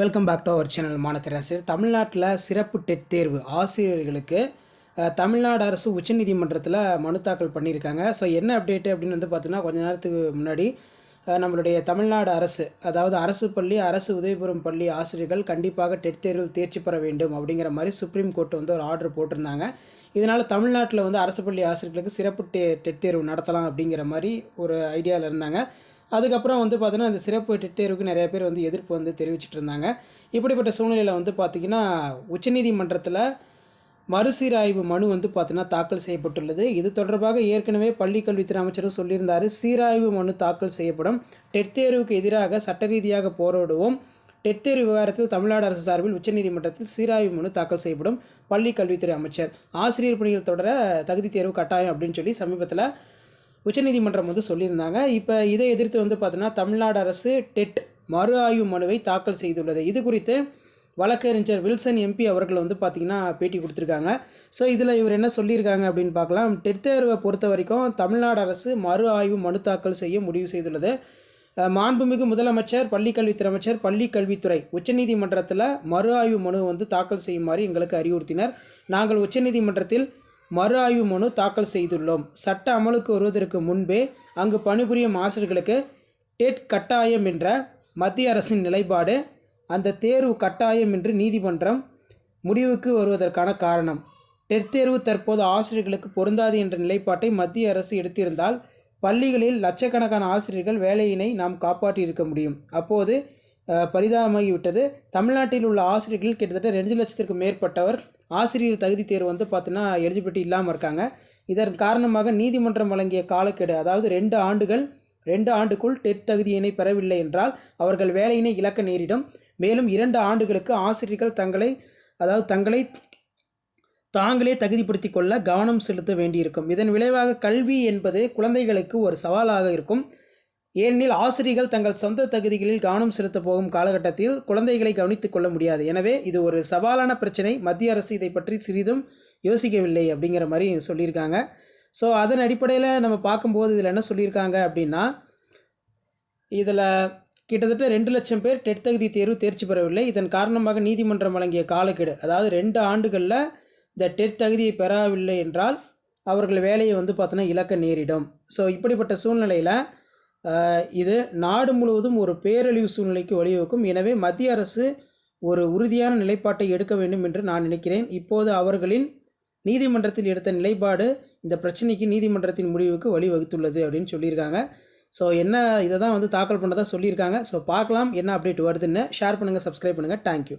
Welcome back to our channel மாணக்கராசிரியர் தமிழ்நாட்டில் சிறப்பு dead தேர்வு ஆசிரியர்களுக்கு தமிழ்நாடு அரசு உச்சநீதிமன்றத்தில் மனு தாக்கல் பண்ணியிருக்காங்க. ஸோ என்ன அப்டேட்டு அப்படின்னு வந்து பார்த்தீங்கன்னா கொஞ்ச நேரத்துக்கு முன்னாடி நம்மளுடைய தமிழ்நாடு அரசு அதாவது அரசு பள்ளி அரசு உதவிபெறும் பள்ளி ஆசிரியர்கள் கண்டிப்பாக டெட் தேர்வில் தேர்ச்சி பெற வேண்டும் அப்படிங்கிற மாதிரி சுப்ரீம் கோர்ட் வந்து ஒரு ஆர்டர் போட்டிருந்தாங்க. இதனால் தமிழ்நாட்டில் வந்து அரசு பள்ளி ஆசிரியர்களுக்கு சிறப்பு டெ டெட் தேர்வு நடத்தலாம் அப்படிங்கிற மாதிரி ஒரு ஐடியாவில் இருந்தாங்க. அதுக்கப்புறம் வந்து பார்த்திங்கன்னா அந்த சிறப்பு டெட் தேர்வுக்கு நிறைய பேர் வந்து எதிர்ப்பு வந்து தெரிவிச்சிட்டு இருந்தாங்க இப்படிப்பட்ட சூழ்நிலையில் வந்து பார்த்திங்கன்னா உச்சநீதிமன்றத்தில் மறுசீராய்வு மனு வந்து பார்த்தீங்கன்னா தாக்கல் செய்யப்பட்டுள்ளது. இது தொடர்பாக ஏற்கனவே பள்ளிக்கல்வித்துறை அமைச்சரும் சொல்லியிருந்தார். சீராய்வு மனு தாக்கல் செய்யப்படும். டெட் தேர்வுக்கு எதிராக சட்ட ரீதியாக போராடுவோம். டெட் தேர்வு விவகாரத்தில் தமிழ்நாடு அரசு சார்பில் உச்சநீதிமன்றத்தில் சீராய்வு மனு தாக்கல் செய்யப்படும் பள்ளி கல்வித்துறை அமைச்சர். ஆசிரியர் பணிகள் தொடர தகுதி தேர்வு கட்டாயம் அப்படின்னு சொல்லி சமீபத்தில் உச்சநீதிமன்றம் வந்து சொல்லியிருந்தாங்க. இப்போ இதை எதிர்த்து வந்து பார்த்தீங்கன்னா தமிழ்நாடு அரசு டெட் மறு ஆய்வு மனுவை தாக்கல் செய்துள்ளது. இது குறித்து வழக்கறிஞர் வில்சன் எம்பி அவர்கள் வந்து பார்த்திங்கன்னா பேட்டி கொடுத்துருக்காங்க. ஸோ இதில் இவர் என்ன சொல்லியிருக்காங்க அப்படின்னு பார்க்கலாம். டெட் தேர்வை பொறுத்த வரைக்கும் தமிழ்நாடு அரசு மறு ஆய்வு மனு தாக்கல் செய்ய முடிவு செய்துள்ளது. மாண்புமிகு முதலமைச்சர் பள்ளிக்கல்வித்துறை அமைச்சர் பள்ளிக்கல்வித்துறை உச்சநீதிமன்றத்தில் மறு ஆய்வு மனு வந்து தாக்கல் செய்யுமாறு எங்களுக்கு அறிவுறுத்தினர். நாங்கள் உச்சநீதிமன்றத்தில் மறு ஆய்வு மனு தாக்கல் செய்துள்ளோம். சட்ட அமலுக்கு வருவதற்கு முன்பே அங்கு பணிபுரியும் ஆசிரியர்களுக்கு டெட் கட்டாயம் என்ற மத்திய அரசின் நிலைப்பாடு அந்த தேர்வு கட்டாயம் என்று நீதிமன்றம் முடிவுக்கு வருவதற்கான காரணம். டெட் தேர்வு தற்போது ஆசிரியர்களுக்கு பொருந்தாது என்ற நிலைப்பாட்டை மத்திய அரசு எடுத்திருந்தால் பள்ளிகளில் லட்சக்கணக்கான ஆசிரியர்கள் வேலையினை நாம் காப்பாற்றியிருக்க முடியும். அப்போது பரிதாபமாகிவிட்டது. தமிழ்நாட்டில் உள்ள ஆசிரியர்கள் கிட்டத்தட்ட ரெண்டு லட்சத்திற்கு மேற்பட்டவர் ஆசிரியர் தகுதி தேர்வு வந்து பார்த்தீங்கன்னா எலிஜிபிலிட்டி இல்லாமல் இருக்காங்க. இதன் காரணமாக நீதிமன்றம் வழங்கிய காலக்கெடு அதாவது ரெண்டு ஆண்டுகள் ரெண்டு ஆண்டுக்குள் டெட் தகுதியினை பெறவில்லை என்றால் அவர்கள் வேலையினை இழக்க நேரிடும். மேலும் இரண்டு ஆண்டுகளுக்கு ஆசிரியர்கள் தங்களை அதாவது தங்களை தாங்களே தகுதிப்படுத்தி கொள்ள கவனம் செலுத்த வேண்டியிருக்கும். இதன் விளைவாக கல்வி என்பது குழந்தைகளுக்கு ஒரு சவாலாக இருக்கும். ஏனெனில் ஆசிரியர்கள் தங்கள் சொந்த தகுதிகளில் கவனம் செலுத்த போகும் காலகட்டத்தில் குழந்தைகளை கவனித்துக் கொள்ள முடியாது. எனவே இது ஒரு சவாலான பிரச்சனை. மத்திய அரசு இதை பற்றி சிறிதும் யோசிக்கவில்லை அப்படிங்கிற மாதிரி சொல்லியிருக்காங்க. ஸோ அதன் அடிப்படையில் நம்ம பார்க்கும்போது இதில் என்ன சொல்லியிருக்காங்க அப்படின்னா இதில் கிட்டத்தட்ட ரெண்டு லட்சம் பேர் டெட் தகுதி தேர்வு தேர்ச்சி பெறவில்லை. இதன் காரணமாக நீதிமன்றம் வழங்கிய காலக்கெடு. அதாவது ரெண்டு ஆண்டுகளில் இந்த டெட் தகுதியை பெறவில்லை என்றால் அவர்கள் வேலையை வந்து பார்த்தோன்னா இழக்க நேரிடும். ஸோ இப்படிப்பட்ட சூழ்நிலையில் இது நாடு முழுவதும் ஒரு பேரழிவு சூழ்நிலைக்கு வழிவகுக்கும். எனவே மத்திய அரசு ஒரு உறுதியான நிலைப்பாட்டை எடுக்க வேண்டும் என்று நான் நினைக்கிறேன். இப்போது அவர்களின் நீதிமன்றத்தில் எடுத்த நிலைப்பாடு இந்த பிரச்சனைக்கு நீதிமன்றத்தின் முடிவுக்கு வழிவகுத்துள்ளது அப்படின்னு சொல்லியிருக்காங்க. ஸோ என்ன இதை தான் வந்து தாக்கல் பண்ணதாக சொல்லியிருக்காங்க. ஸோ பார்க்கலாம் என்ன அப்டேட் வருதுன்னு. ஷேர் பண்ணுங்கள் சப்ஸ்கிரைப் பண்ணுங்கள் தேங்க்யூ